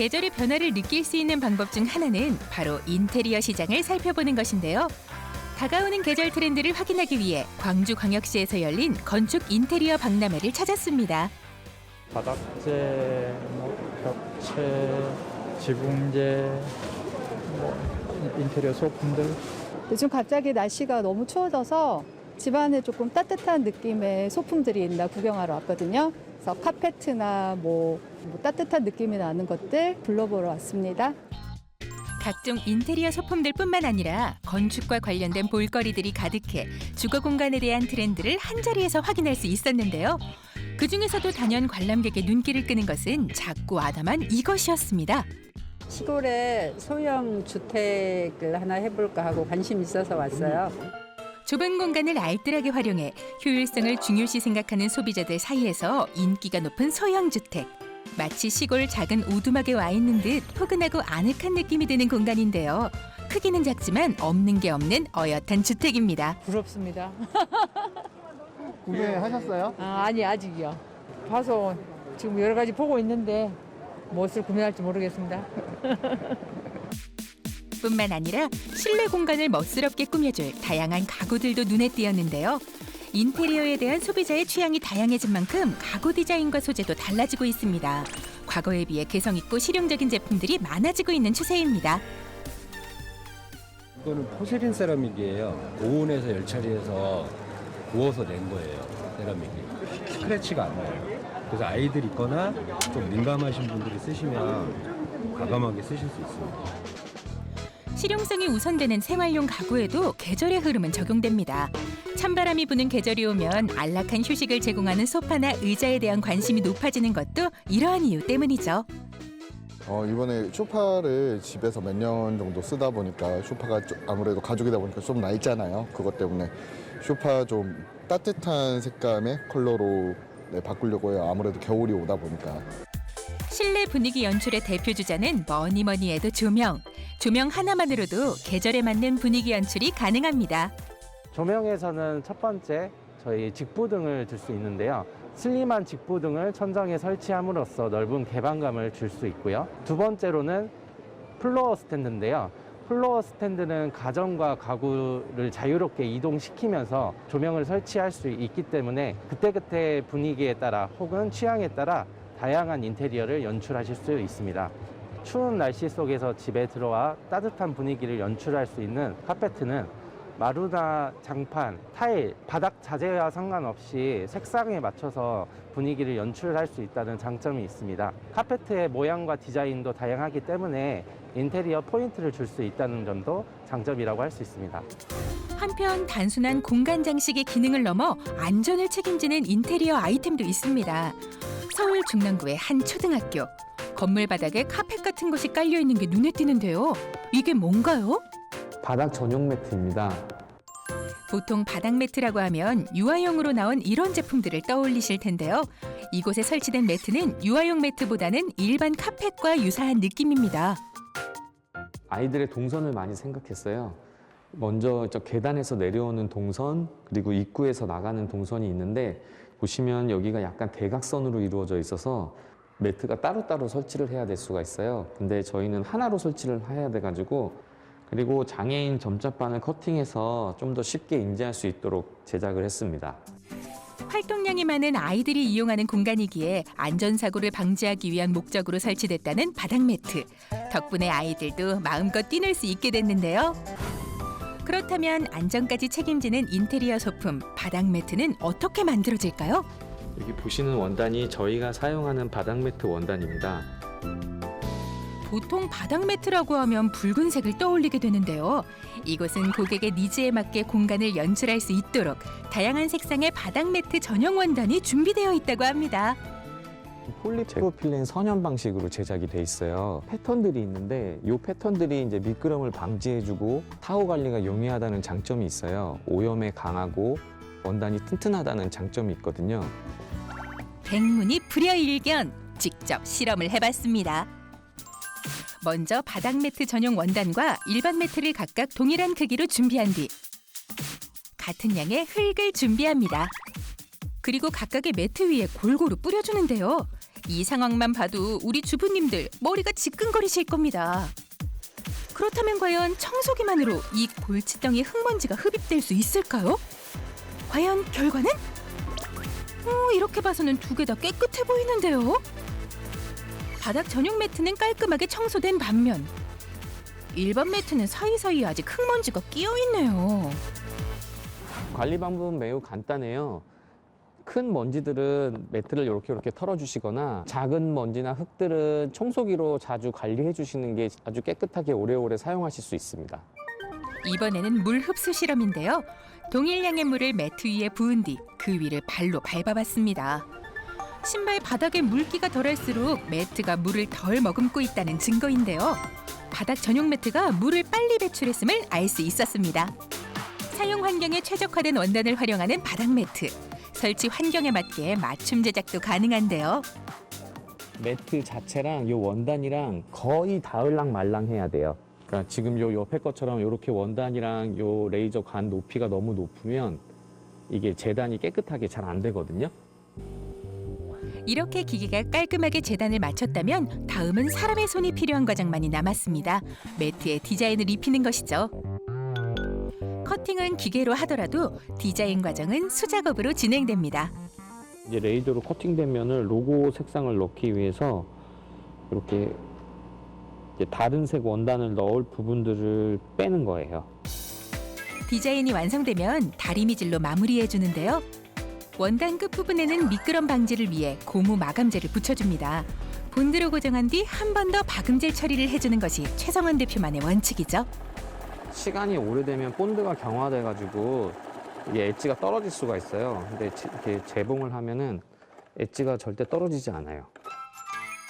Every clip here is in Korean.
계절의 변화를 느낄 수 있는 방법 중 하나는 바로 인테리어 시장을 살펴보는 것인데요. 다가오는 계절 트렌드를 확인하기 위해 광주광역시에서 열린 건축 인테리어 박람회를 찾았습니다. 바닥재, 뭐 벽체, 지붕재, 뭐 인테리어 소품들 요즘 갑자기 날씨가 너무 추워져서 집안에 조금 따뜻한 느낌의 소품들이 있나 구경하러 왔거든요. 그래서 카페트나 뭐, 뭐 따뜻한 느낌이 나는 것들 불러보러 왔습니다. 각종 인테리어 소품들 뿐만 아니라 건축과 관련된 볼거리들이 가득해 주거 공간에 대한 트렌드를 한 자리에서 확인할 수 있었는데요. 그 중에서도 단연 관람객의 눈길을 끄는 것은 작고 아담한 이것이었습니다. 시골에 소형 주택을 하나 해볼까 하고 관심 있어서 왔어요. 좁은 공간을 알뜰하게 활용해 효율성을 중요시 생각하는 소비자들 사이에서 인기가 높은 소형 주택. 마치 시골 작은 오두막에 와 있는 듯 포근하고 아늑한 느낌이 드는 공간인데요. 크기는 작지만 없는 게 없는 어엿한 주택입니다. 부럽습니다. 구매하셨어요? 아, 아니 아직이요. 봐서 지금 여러 가지 보고 있는데 무엇을 구매할지 모르겠습니다. 뿐만 아니라 실내 공간을 멋스럽게 꾸며줄 다양한 가구들도 눈에 띄었는데요. 인테리어에 대한 소비자의 취향이 다양해진 만큼 가구 디자인과 소재도 달라지고 있습니다. 과거에 비해 개성 있고 실용적인 제품들이 많아지고 있는 추세입니다. 이거는 포세린 세라믹이에요. 고온에서 열처리해서 구워서 낸 거예요. 세라믹이. 스크래치가 안 나요. 그래서 아이들 있거나 좀 민감하신 분들이 쓰시면 과감하게 쓰실 수 있습니다. 실용성이 우선되는 생활용 가구에도 계절의 흐름은 적용됩니다. 찬바람이 부는 계절이 오면 안락한 휴식을 제공하는 소파나 의자에 대한 관심이 높아지는 것도 이러한 이유 때문이죠. 어, 이번에 쇼파를 집에서 몇 년 정도 쓰다 보니까 쇼파가 좀 아무래도 가죽이다 보니까 좀 낡잖아요. 그것 때문에 쇼파 좀 따뜻한 색감의 컬러로 네, 바꾸려고 해요. 아무래도 겨울이 오다 보니까. 실내 분위기 연출의 대표 주자는 뭐니 뭐니 해도 조명. 조명 하나만으로도 계절에 맞는 분위기 연출이 가능합니다. 조명에서는 첫 번째 저희 직부등을 들수 있는데요. 슬림한 직부등을 천장에 설치함으로써 넓은 개방감을 줄 수 있고요. 두 번째로는 플로어 스탠드인데요. 플로어 스탠드는 가정과 가구를 자유롭게 이동시키면서 조명을 설치할 수 있기 때문에 그때그때 분위기에 따라 혹은 취향에 따라 다양한 인테리어를 연출하실 수 있습니다. 추운 날씨 속에서 집에 들어와 따뜻한 분위기를 연출할 수 있는 카페트는 마루나 장판, 타일, 바닥 자재와 상관없이 색상에 맞춰서 분위기를 연출할 수 있다는 장점이 있습니다. 카페트의 모양과 디자인도 다양하기 때문에 인테리어 포인트를 줄 수 있다는 점도 장점이라고 할 수 있습니다. 한편 단순한 공간 장식의 기능을 넘어 안전을 책임지는 인테리어 아이템도 있습니다. 서울 중랑구의 한 초등학교. 건물 바닥에 카펫 같은 것이 깔려 있는 게 눈에 띄는데요. 이게 뭔가요? 바닥 전용 매트입니다. 보통 바닥 매트라고 하면 유아용으로 나온 이런 제품들을 떠올리실 텐데요. 이곳에 설치된 매트는 유아용 매트보다는 일반 카펫과 유사한 느낌입니다. 아이들의 동선을 많이 생각했어요. 먼저 저 계단에서 내려오는 동선 그리고 입구에서 나가는 동선이 있는데 보시면 여기가 약간 대각선으로 이루어져 있어서 매트가 따로따로 설치를 해야 될 수가 있어요. 근데 저희는 하나로 설치를 해야 돼 가지고 그리고 장애인 점자반을 커팅해서 좀 더 쉽게 인지할 수 있도록 제작을 했습니다. 활동량이 많은 아이들이 이용하는 공간이기에 안전사고를 방지하기 위한 목적으로 설치됐다는 바닥 매트. 덕분에 아이들도 마음껏 뛰놀 수 있게 됐는데요. 그렇다면 안전까지 책임지는 인테리어 소품 바닥 매트는 어떻게 만들어질까요? 여기 보시는 원단이 저희가 사용하는 바닥 매트 원단입니다. 보통 바닥 매트라고 하면 붉은색을 떠올리게 되는데요. 이곳은 고객의 니즈에 맞게 공간을 연출할 수 있도록 다양한 색상의 바닥 매트 전용 원단이 준비되어 있다고 합니다. 폴리프로필렌 선연 방식으로 제작이 돼 있어요. 패턴들이 있는데 이 패턴들이 이제 미끄럼을 방지해주고 타워 관리가 용이하다는 장점이 있어요. 오염에 강하고 원단이 튼튼하다는 장점이 있거든요. 백문이 불여일견 직접 실험을 해봤습니다. 먼저 바닥 매트 전용 원단과 일반 매트를 각각 동일한 크기로 준비한 뒤 같은 양의 흙을 준비합니다. 그리고 각각의 매트 위에 골고루 뿌려주는데요. 이 상황만 봐도 우리 주부님들 머리가 지끈거리실 겁니다. 그렇다면 과연 청소기만으로 이 골칫덩이 흙먼지가 흡입될 수 있을까요? 과연 결과는? 어, 이렇게 봐서는 두 개 다 깨끗해 보이는데요. 바닥 전용 매트는 깔끔하게 청소된 반면 일반 매트는 사이사이에 아직 흙먼지가 끼어 있네요. 관리 방법은 매우 간단해요. 큰 먼지들은 매트를 이렇게 이렇게 털어주시거나 작은 먼지나 흙들은 청소기로 자주 관리해 주시는 게 아주 깨끗하게 오래오래 사용하실 수 있습니다. 이번에는 물 흡수 실험인데요. 동일량의 물을 매트 위에 부은 뒤 그 위를 발로 밟아봤습니다. 신발 바닥에 물기가 덜할수록 매트가 물을 덜 머금고 있다는 증거인데요. 바닥 전용 매트가 물을 빨리 배출했음을 알 수 있었습니다. 사용 환경에 최적화된 원단을 활용하는 바닥 매트. 설치 환경에 맞게 맞춤 제작도 가능한데요. 매트 자체랑 이 원단이랑 거의 닿을랑 말랑 해야 돼요. 그러니까 지금 요 옆에 것처럼 이렇게 원단이랑 요 레이저 관 높이가 너무 높으면 이게 재단이 깨끗하게 잘 안 되거든요. 이렇게 기계가 깔끔하게 재단을 마쳤다면 다음은 사람의 손이 필요한 과정만이 남았습니다. 매트에 디자인을 입히는 것이죠. 커팅은 기계로 하더라도 디자인 과정은 수작업으로 진행됩니다. 이제 레이저로 커팅된 면을 로고 색상을 넣기 위해서 이렇게 이제 다른 색 원단을 넣을 부분들을 빼는 거예요. 디자인이 완성되면 다리미질로 마무리해 주는데요. 원단 끝 부분에는 미끄럼 방지를 위해 고무 마감재를 붙여줍니다. 본드로 고정한 뒤 한 번 더 박음질 처리를 해주는 것이 최성원 대표만의 원칙이죠. 시간이 오래되면 본드가 경화돼가지고 이게 엣지가 떨어질 수가 있어요. 근데 지- 이렇게 재봉을 하면은 엣지가 절대 떨어지지 않아요.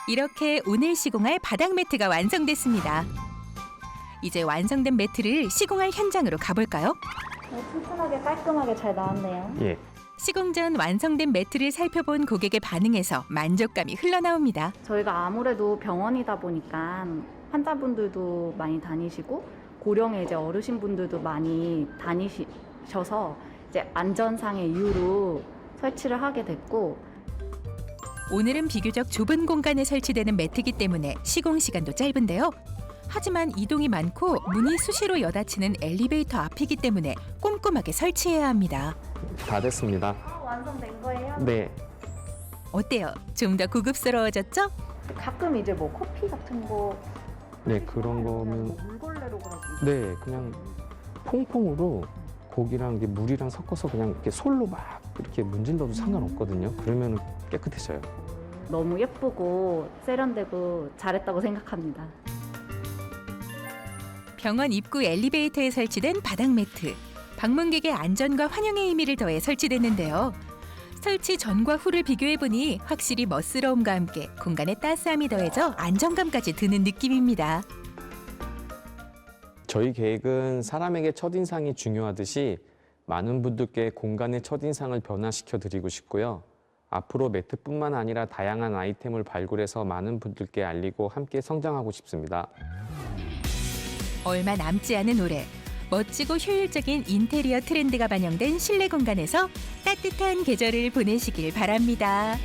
이렇게 오늘 시공할 바닥 매트가 완성됐습니다. 이제 완성된 매트를 시공할 현장으로 가볼까요? 네, 튼튼하게 깔끔하게 잘 나왔네요. 예. 시공 전 완성된 매트를 살펴본 고객의 반응에서 만족감이 흘러나옵니다. 저희가 아무래도 병원이다 보니까 환자분들도 많이 다니시고 고령의 이제 어르신분들도 많이 다니셔서 이제 안전상의 이유로 설치를 하게 됐고 오늘은 비교적 좁은 공간에 설치되는 매트이기 때문에 시공 시간도 짧은데요. 하지만 이동이 많고 문이 수시로 여닫히는 엘리베이터 앞이기 때문에 꼼꼼하게 설치해야 합니다. 다 됐습니다. 완성된 거예요. 네. 어때요? 좀 더 고급스러워졌죠? 가끔 이제 뭐 커피 같은 거 네, 그런 거면 물걸레로 그러고 네, 그냥 퐁퐁으로 고기랑 이게 물이랑 섞어서 그냥 이렇게 솔로 막 이렇게 문질러도 상관없거든요. 그러면 깨끗해져요. 너무 예쁘고 세련되고 잘했다고 생각합니다. 병원 입구 엘리베이터에 설치된 바닥 매트. 방문객의 안전과 환영의 의미를 더해 설치됐는데요. 설치 전과 후를 비교해 보니 확실히 멋스러움과 함께 공간의 따스함이 더해져 안정감까지 드는 느낌입니다. 저희 계획은 사람에게 첫인상이 중요하듯이 많은 분들께 공간의 첫인상을 변화시켜 드리고 싶고요. 앞으로 매트뿐만 아니라 다양한 아이템을 발굴해서 많은 분들께 알리고 함께 성장하고 싶습니다. 얼마 남지 않은 올해 멋지고 효율적인 인테리어 트렌드가 반영된 실내 공간에서 따뜻한 계절을 보내시길 바랍니다.